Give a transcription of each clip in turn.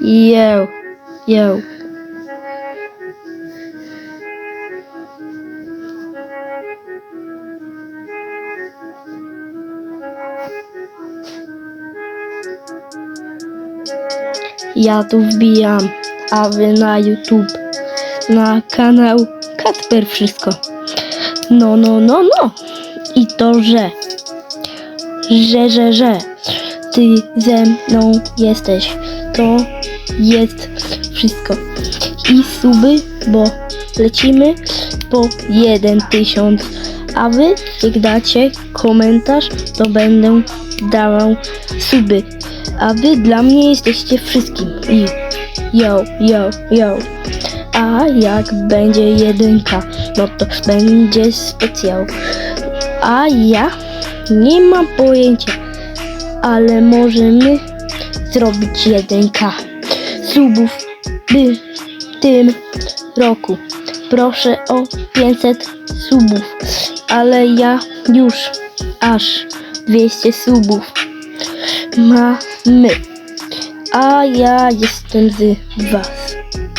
Yo, yo. Ja tu wbijam, a wy na YouTube, na kanał Kacper Wszystko. No, no, no, no. I to, że, że, że, że ty ze mną jesteś, to jest wszystko. I suby, bo lecimy po 1000, a wy jak dacie komentarz, to będę dawał suby. A wy dla mnie jesteście wszystkim. I yo, yo, yo. A jak będzie jedynka, no to będzie specjał. A ja nie mam pojęcia, ale możemy zrobić jedynka subów by w tym roku. Proszę o 500 subów, ale ja już aż 200 subów mamy. A ja jestem z Was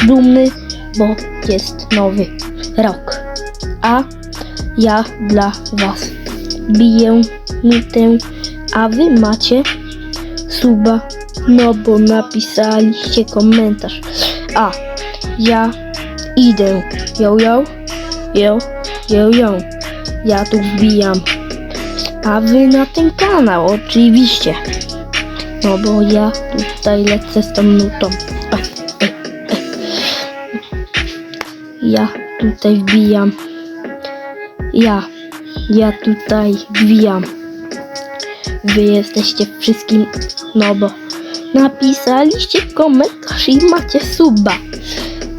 dumny, bo jest nowy rok. A ja dla Was biję mitę, a Wy macie suba, no bo napisaliście komentarz. A ja idę. Yo, yo, yo, yo, yo. Ja tu wbijam. A Wy na ten kanał, oczywiście. No bo ja tutaj lecę z tą nutą. Ja tutaj wbijam. Ja, ja tutaj wbijam. Wy jesteście wszystkim, no bo napisaliście komentarz i macie suba.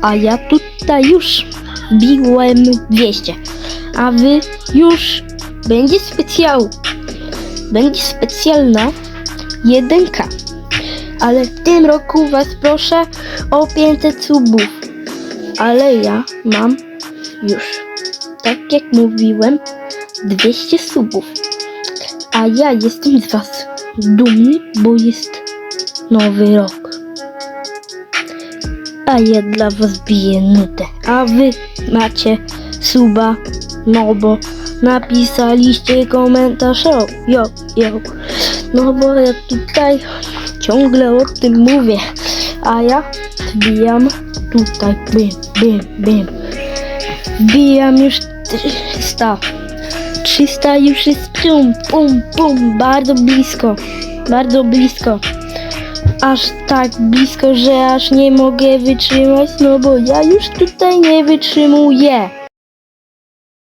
A ja tutaj już biłem 200. A wy już będzie specjał. Będzie specjalna jedynka. Ale w tym roku was proszę o 500 subów. Ale ja mam już, tak jak mówiłem, 200 subów. A ja jestem z was dumny, bo jest nowy rok. A ja dla was biję nutę. A wy macie suba, no bo napisaliście komentarz. O, jo, jo. No bo ja tutaj ciągle o tym mówię. A ja wbijam tutaj, bim, bim, bim. Wbijam już 300. 300 już jest pum, pum, pum, bardzo blisko, bardzo blisko. Aż tak blisko, że aż nie mogę wytrzymać, no bo ja już tutaj nie wytrzymuję.